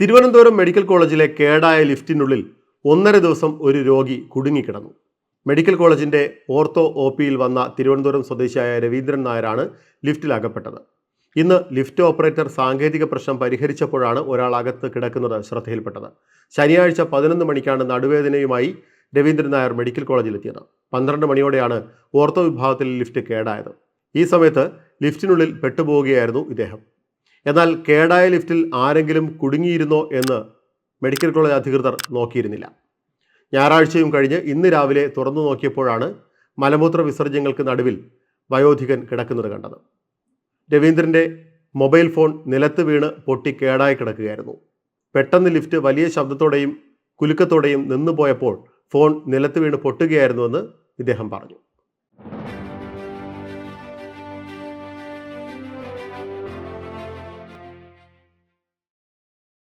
Thiruvananthapuram medical കോളേജിലെ കേടായ ലിഫ്റ്റിനുള്ളിൽ ഒന്നര ദിവസം ഒരു രോഗി കുടുങ്ങിക്കിടന്നു. മെഡിക്കൽ കോളേജിന്റെ ഓർത്തോ ഒ പിയിൽ വന്ന തിരുവനന്തപുരം സ്വദേശിയായ രവീന്ദ്രൻ നായരാണ് ലിഫ്റ്റിൽ അകപ്പെട്ടത് ഇന്ന് ലിഫ്റ്റ് ഓപ്പറേറ്റർ സാങ്കേതിക പ്രശ്നം പരിഹരിച്ചപ്പോഴാണ് ഒരാൾ അകത്ത് കിടക്കുന്നത് ശ്രദ്ധയിൽപ്പെട്ടത്. ശനിയാഴ്ച പതിനൊന്ന് മണിക്കാണ് നടുവേദനയുമായി രവീന്ദ്രൻ നായർ മെഡിക്കൽ കോളേജിലെത്തിയത്. പന്ത്രണ്ട് മണിയോടെയാണ് ഓർത്തോ വിഭാഗത്തിൽ ലിഫ്റ്റ് കേടായത്. ഈ സമയത്ത് ലിഫ്റ്റിനുള്ളിൽ പെട്ടുപോവുകയായിരുന്നു ഇദ്ദേഹം. എന്നാൽ കേടായ ലിഫ്റ്റിൽ ആരെങ്കിലും കുടുങ്ങിയിരുന്നോ എന്ന് മെഡിക്കൽ കോളേജ് അധികൃതർ നോക്കിയിരുന്നില്ല. ഞായറാഴ്ചയും കഴിഞ്ഞ് ഇന്ന് രാവിലെ തുറന്നു നോക്കിയപ്പോഴാണ് മലമൂത്ര വിസർജ്യങ്ങൾക്ക് നടുവിൽ വയോധികൻ കിടക്കുന്നത് കണ്ടത്. രവീന്ദ്രന്റെ മൊബൈൽ ഫോൺ നിലത്ത് വീണ് പൊട്ടി കേടായി കിടക്കുകയായിരുന്നു. പെട്ടെന്ന് ലിഫ്റ്റ് വലിയ ശബ്ദത്തോടെയും കുലുക്കത്തോടെയും നിന്നുപോയപ്പോൾ ഫോൺ നിലത്ത് വീണ് പൊട്ടുകയായിരുന്നുവെന്ന് ഇദ്ദേഹം പറഞ്ഞു.